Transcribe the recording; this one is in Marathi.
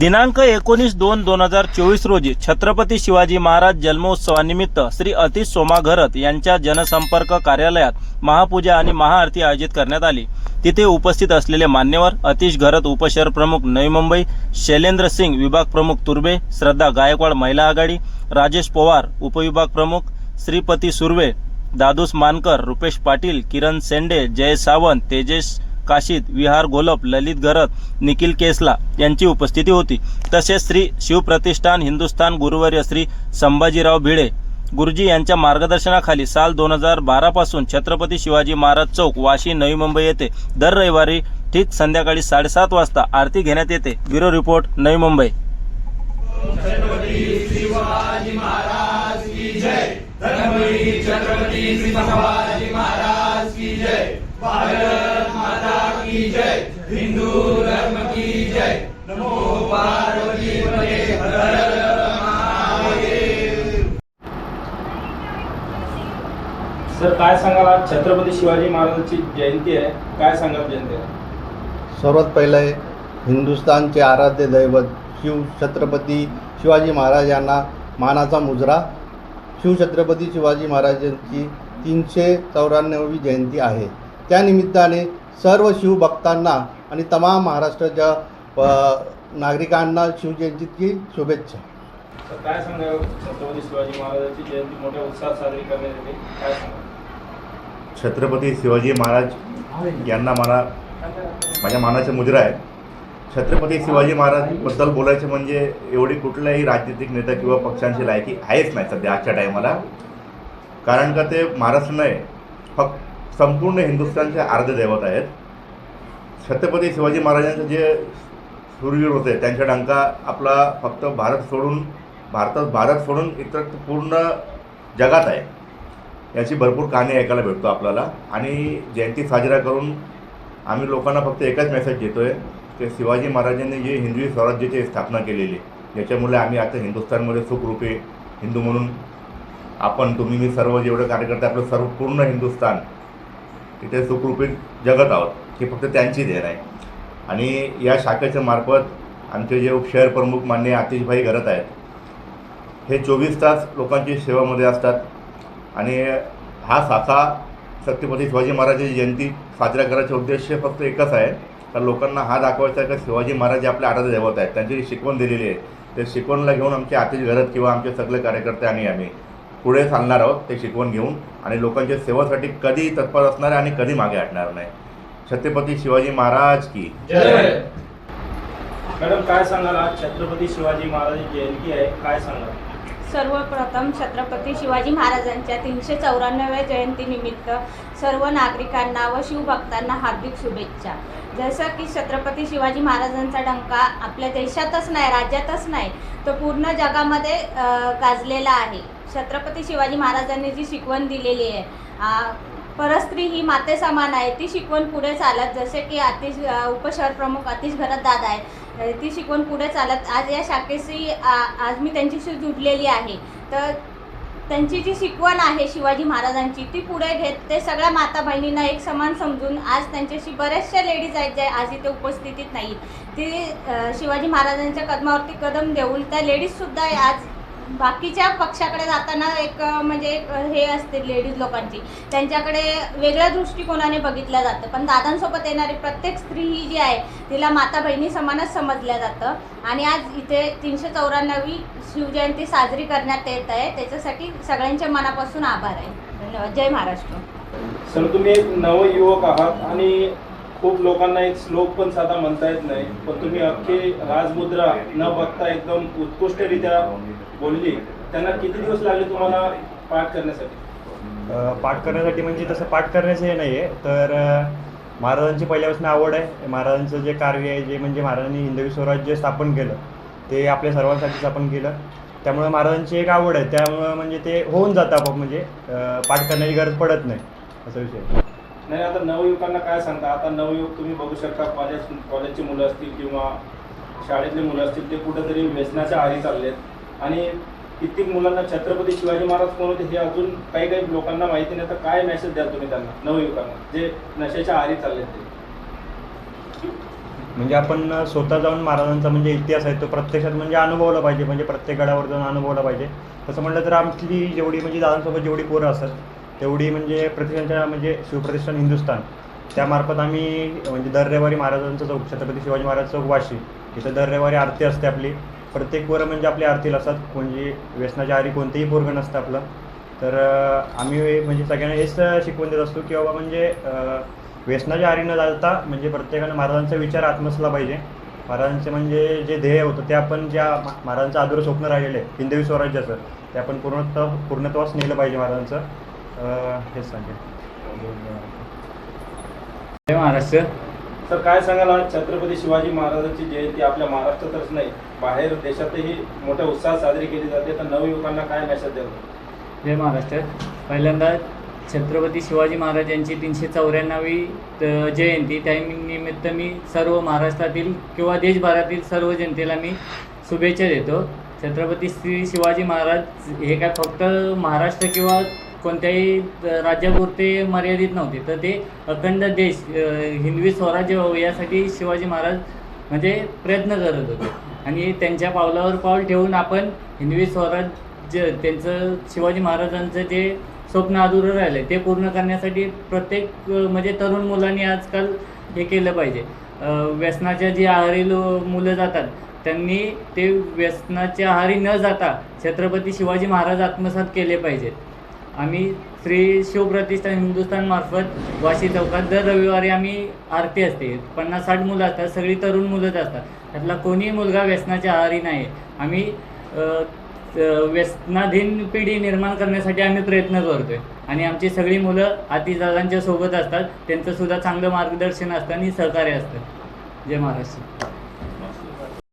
दिनांक एकोणीस दोन दोन हजार चोवीस रोजी छत्रपती शिवाजी महाराज जन्मोत्सवानिमित्त श्री अतिश सोमा घरत यांच्या जनसंपर्क कार्यालयात महापूजा आणि महाआरती आयोजित करण्यात आली. तिथे उपस्थित असलेले मान्यवर अतिश घरत उपशहर प्रमुख नवी मुंबई शैलेंद्र सिंग विभाग प्रमुख तुर्बे श्रद्धा गायकवाड महिला आघाडी राजेश पवार उपविभाग प्रमुख श्रीपती सुर्वे दादूस मानकर रुपेश पाटील किरण सेंडे जय सावंत तेजेश काशीद विहार गोलप ललित घरत निखिल केसला यांची उपस्थिती होती. तसेच श्री शिवप्रतिष्ठान हिंदुस्थान गुरुवर्य श्री संभाजीराव भिडे गुरुजी यांच्या मार्गदर्शनाखाली साल दोन हजार बारापासून छत्रपती शिवाजी महाराज चौक वाशी नवी मुंबई येथे दर रविवारी ठीक संध्याकाळी साडेसात वाजता आरती घेण्यात येते. Bureau report Navi Mumbai. Sir काय सांगाल? आज छत्रपती शिवाजी महाराजांची जयंती आहे. काय सांगाल जयंती? सर्वात पहिले हिंदुस्थानचे आराध्य दैवत शिव छत्रपती शिवाजी महाराज यांना मानाचा मुजरा. शिवछत्रपती शिवाजी महाराजांची तीनशे चौऱ्याण्णवी जयंती आहे. त्यानिमित्ताने सर्व शिवभक्तांना आणि तमाम महाराष्ट्राच्या नागरिकांना शिवजयंतीची शुभेच्छा. काय सांगाल छत्रपती शिवाजी महाराजांची जयंती मोठ्या उत्साहात साजरी करण्यात येते? काय सांगाल? छत्रपती शिवाजी महाराज यांना मला माझ्या मानाचा मुजरा आहे. छत्रपती शिवाजी महाराजबद्दल बोलायचं म्हणजे एवढी कुठल्याही राजनीतिक नेता किंवा पक्षांची लायकी आहेच नाही सध्या आजच्या टायमाला. कारण का ते महाराष्ट्र नाही फक्त संपूर्ण हिंदुस्थानचे अर्धे दैवत आहेत. छत्रपती शिवाजी महाराजांचे जे सूरवीर होते त्यांच्या डंका आपला फक्त भारत सोडून भारतात भारत सोडून इतर पूर्ण जगात आहे. याची भरपूर कहाणी ऐकायला भेटतो आपल्याला. आणि जयंती साजरा करून आम्ही लोकांना फक्त एकच मेसेज देतो आहे की शिवाजी महाराजांनी जे हिंदवी स्वराज्याची स्थापना केलेली ज्याच्यामुळे आम्ही आता हिंदुस्थानमध्ये सुखरूपे हिंदू म्हणून आपण तुम्ही मी सर्व जेवढे कार्यकर्ते आपलं सर्व पूर्ण हिंदुस्थान तिथे सुखरूपी जगत आहोत ही फक्त त्यांची देण आहे. आणि या शाखेच्या मार्फत आमचे जे शहर प्रमुख मान्य आतिशभाई घरत आहेत हे चोवीस तास लोकांची सेवामध्ये असतात. आणि हा साचा छत्रपती शिवाजी महाराजांची जयंती साजरा करायचा उद्देश फक्त एकच आहे. तर लोकांना हा दाखवायचा आहे की शिवाजी महाराज जे आपले आराध्य दैवत आहेत त्यांची जी शिकवण दिलेली आहे ते शिकवणला घेऊन आमचे आतिश घरत किंवा आमचे सगळे कार्यकर्ते आणि आम्ही पुढे चालणार आहोत ते शिकवण घेऊन आणि लोकांच्या सेवेसाठी कधी तत्पर असणार आहे आणि कधी मागे हटणार नाही. छत्रपती शिवाजी महाराज की मॅडम काय सांगाल आज? छत्रपती शिवाजी महाराजांची जयंती आहे काय सांगाल? सर्वप्रथम छत्रपती शिवाजी महाराजांच्या तीनशे चौऱ्याण्णव्या जयंतीनिमित्त सर्व नागरिकांना व शिवभक्तांना हार्दिक शुभेच्छा. जसं की छत्रपती शिवाजी महाराजांचा डंका आपल्या देशातच नाही राज्यातच नाही तो पूर्ण जगामध्ये गाजलेला आहे. छत्रपती शिवाजी महाराजांनी जी शिकवण दिलेली आहे परस्त्री ही मातेसमान आहे ती शिकवण पुढे चालत जसे की आतिश उपशहर प्रमुख आतिश भरत दादा आहे ती शिकवण पुढे चालत. आज या शाखेशी आ- आज मी त्यांच्याशी जुडलेली आहे. तर त्यांची जी शिकवण आहे शिवाजी महाराजांची ती पुढे घेत ते सगळ्या माता बहिणींना एक समान समजून आज त्यांच्याशी बऱ्याचशा लेडीज आहेत ज्या आज इथे उपस्थितीत नाहीत. ती शिवाजी महाराजांच्या कदमावरती कदम देऊन त्या लेडीजसुद्धा आज बाकीच्या पक्षाकडे जाताना एक म्हणजे हे असते लेडीज लोकांची. त्यांच्याकडे वेगळ्या दृष्टिकोनाने बघितलं जातं. पण दादांसोबत येणारी प्रत्येक स्त्री ही जी आहे तिला माता बहिणी समानच समजलं जातं. आणि आज इथे तीनशे चौऱ्याण्णवी शिवजयंती साजरी करण्यात येत आहे. त्याच्यासाठी सगळ्यांच्या मनापासून आभार आहे. धन्यवाद. जय महाराष्ट्र. सर तुम्ही एक नवयुवक आहात आणि खूप लोकांना एक श्लोक पण साधा म्हणता येत नाही. पण तुम्ही अख्खी राजमुद्रा न बघता एकदम उत्कृष्टरित्या बोलली त्यांना किती दिवस लागले तुम्हाला पाठ करण्यासाठी? पाठ करण्यासाठी म्हणजे तसं पाठ करण्याचं हे नाही आहे तर महाराजांची पहिल्यापासून आवड आहे. महाराजांचं जे कार्य आहे जे म्हणजे महाराजांनी हिंदवी स्वराज्य स्थापन केलं ते आपल्या सर्वांसाठी स्थापन केलं. त्यामुळे महाराजांची एक आवड आहे. त्यामुळं म्हणजे ते होऊन जातं आपोआप म्हणजे पाठ करण्याची गरज पडत नाही असा विषय. नाही आता नवयुवकांना काय सांगता? आता नवयुवक तुम्ही बघू शकता कॉलेज कॉलेजची मुलं असतील किंवा शाळेतली मुलं असतील ते कुठेतरी व्यसनाच्या आहारी चाललेत. आणि कित्येक मुलांना छत्रपती शिवाजी महाराज कोण होते हे अजून काही काही लोकांना माहिती नाही. तर काय मेसेज द्याल तुम्ही त्यांना नवयुवकांना जे नशेच्या आरी चालले ते. म्हणजे आपण स्वतः जाऊन महाराजांचा म्हणजे इतिहास आहे तो प्रत्यक्षात म्हणजे अनुभवला पाहिजे. म्हणजे प्रत्येक गडावर जाऊन अनुभवला पाहिजे. तसं म्हटलं तर आमची जेवढी म्हणजे दादांसोबत जेवढी पोरं असतात तेवढी म्हणजे प्रतिष्ठानच्या म्हणजे शिवप्रतिष्ठान हिंदुस्थान. त्यामार्फत आम्ही म्हणजे दर रविवारी महाराजांचा चौक छत्रपती शिवाजी महाराज चौक वाशी. इथं दर रविवारी आरती असते आपली. प्रत्येक पोरं म्हणजे आपली आरतीला असतात. म्हणजे व्यसनाच्या आरी कोणतेही पोरगं नसतं आपलं. तर आम्ही म्हणजे सगळ्यांना हेच शिकवून देत असतो की बाबा म्हणजे व्यसनाच्या आरी न जाता म्हणजे प्रत्येकानं महाराजांचा विचार आत्मसला पाहिजे. महाराजांचे म्हणजे जे ध्येय होतं ते आपण ज्या महाराजांचं आदुर स्वप्न राहिलेलं आहे हिंदवी स्वराज्याचं ते आपण पूर्णत्व पूर्णत्वास नेलं पाहिजे महाराजांचं. हेच सांगेल जय महाराष्ट्र तर काय सांगाल आज छत्रपती शिवाजी महाराजांची जयंती आपल्या महाराष्ट्रातच नाही बाहेर देशातही मोठ्या उत्साहात साजरी केली जाते. तर नवयुवकांना काय मेसेज द्याल? जय महाराष्ट्र. पहिल्यांदा छत्रपती शिवाजी महाराज यांची तीनशे चौऱ्याण्णवी जयंती त्या निमित्त मी सर्व महाराष्ट्रातील किंवा देशभरातील सर्व जनतेला मी शुभेच्छा देतो. छत्रपती श्री शिवाजी महाराज हे काय फक्त महाराष्ट्र किंवा कोणत्याही राज्यापुरते मर्यादित नव्हते. तर ते अखंड देश हिंदवी स्वराज्य व्हावं यासाठी शिवाजी महाराज म्हणजे प्रयत्न करत होते. आणि त्यांच्या पावलावर पाऊल ठेवून आपण हिंदवी स्वराज्य त्यांचं शिवाजी महाराजांचं जे स्वप्न अधुरं राहिलं ते पूर्ण करण्यासाठी प्रत्येक म्हणजे तरुण मुलांनी आजकाल हे केलं पाहिजे. व्यसनाच्या जी आहारी लो मुलं जातात त्यांनी ते व्यसनाच्या आहारी न जाता छत्रपती शिवाजी महाराज आत्मसात केले पाहिजेत. आम्ही श्री शिवप्रतिष्ठान हिंदुस्थानमार्फत वाशी चौकात दर रविवारी आम्ही आरती असते. पन्नास साठ मुलं असतात सगळी तरुण मुलंच असतात. त्यातला कोणीही मुलगा व्यसनाच्या आहारी नाही. आम्ही व्यसनाधीन पिढी निर्माण करण्यासाठी आम्ही प्रयत्न करतोय. आणि आमची सगळी मुलं आतिदादांच्या सोबत असतात. त्यांचंसुद्धा चांगलं मार्गदर्शन असतं आणि सहकार्य असतं. जय महाराष्ट्र.